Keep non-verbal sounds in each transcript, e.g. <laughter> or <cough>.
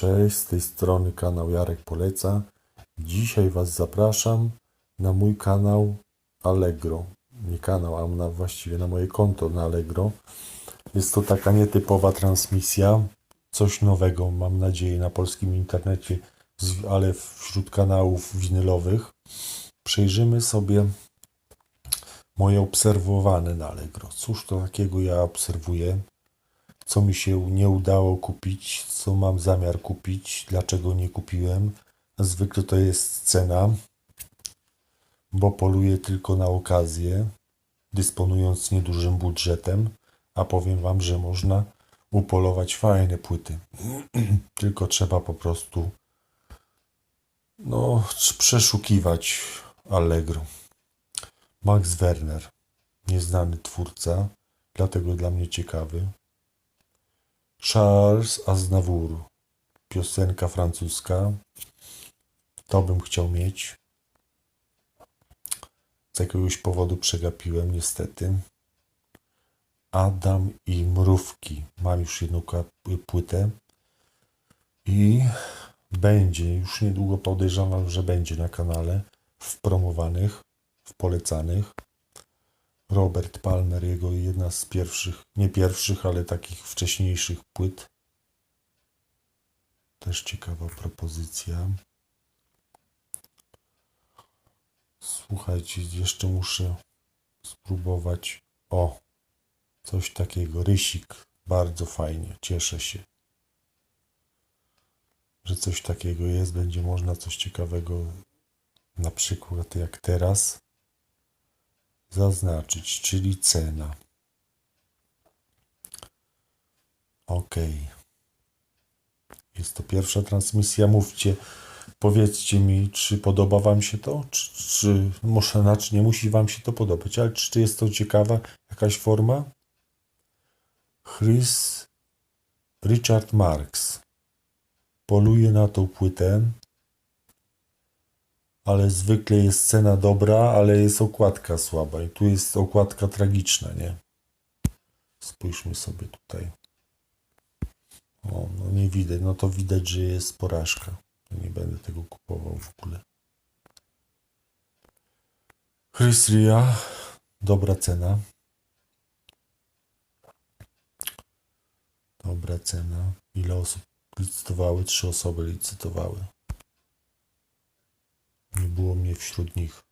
Cześć, z tej strony kanał Jarek Poleca. Dzisiaj Was zapraszam na mój kanał Allegro. Nie kanał, a na, właściwie na moje konto na Allegro. Jest to taka nietypowa transmisja, coś nowego, mam nadzieję, na polskim internecie, ale wśród kanałów winylowych. Przejrzymy sobie moje obserwowane na Allegro. Cóż to takiego ja obserwuję? Co mi się nie udało kupić, co mam zamiar kupić, dlaczego nie kupiłem. Zwykle to jest cena, bo poluję tylko na okazję, dysponując niedużym budżetem, a powiem Wam, że można upolować fajne płyty. <clears throat> tylko trzeba po prostu no, przeszukiwać Allegro. Max Werner, nieznany twórca, dlatego dla mnie ciekawy. Charles Aznavour, piosenka francuska. To bym chciał mieć. Z jakiegoś powodu przegapiłem, niestety. Adam i Mrówki. Mam już jedną płytę. I będzie, już niedługo podejrzewam, że będzie na kanale w promowanych, w polecanych. Robert Palmer, jego jedna z pierwszych, nie pierwszych, ale takich wcześniejszych płyt. Też ciekawa propozycja. Słuchajcie, jeszcze muszę spróbować. O, coś takiego. Rysik. Bardzo fajnie. Cieszę się, że coś takiego jest. Będzie można coś ciekawego, na przykład jak teraz zaznaczyć, czyli cena. OK. Jest to pierwsza transmisja. Mówcie, powiedzcie mi, czy podoba Wam się to, czy, czy może znaczy nie musi Wam się to podobać, ale czy jest to ciekawa jakaś forma? Chris Richard Marks poluje na tą płytę ale zwykle jest cena dobra, ale jest okładka słaba. I tu jest okładka tragiczna, nie? Spójrzmy sobie tutaj. O, no nie widać. No to widać, że jest porażka. Nie będę tego kupował w ogóle. Chris. Dobra cena. Dobra cena. Ile osób licytowały? Trzy osoby licytowały. Nie było mnie wśród nich.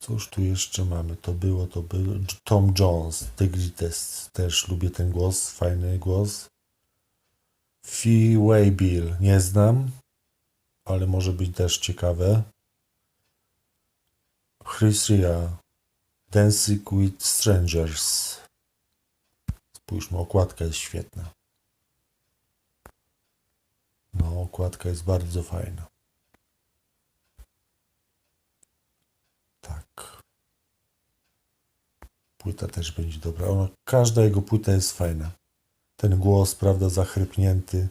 Cóż tu jeszcze mamy? To było, to było. Tom Jones, The Greatest. Też lubię ten głos, fajny głos. Fee Waybill, nie znam, ale może być też ciekawe. Chris Ria, Dancing with Strangers. Spójrzmy, okładka jest świetna. No, okładka jest bardzo fajna. Tak. Płyta też będzie dobra. Ona, każda jego płyta jest fajna. Ten głos, prawda, zachrypnięty.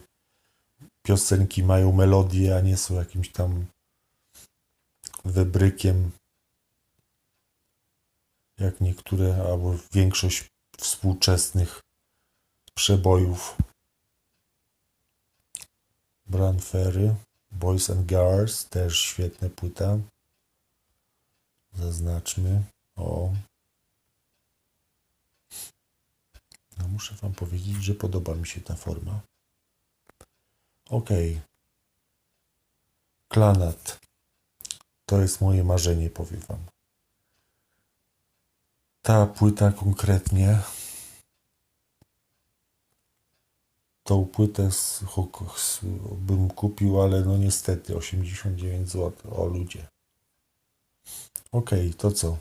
Piosenki mają melodię, a nie są jakimś tam wybrykiem. Jak niektóre, albo większość współczesnych przebojów. Brand Ferry, Boys and Girls, też świetna płyta. Zaznaczmy. O. No muszę Wam powiedzieć, że podoba mi się ta forma. Ok. Klanat. To jest moje marzenie, powiem Wam. Ta płyta konkretnie tą płytę z, z, bym kupił, ale no niestety 89 zł. O ludzie. Ok, to co?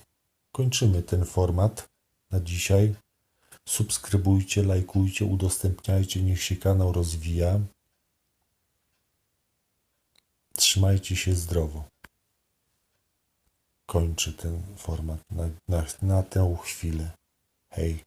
Kończymy ten format na dzisiaj. Subskrybujcie, lajkujcie, udostępniajcie, niech się kanał rozwija. Trzymajcie się zdrowo. Kończę ten format na, na, na tę chwilę. Hej.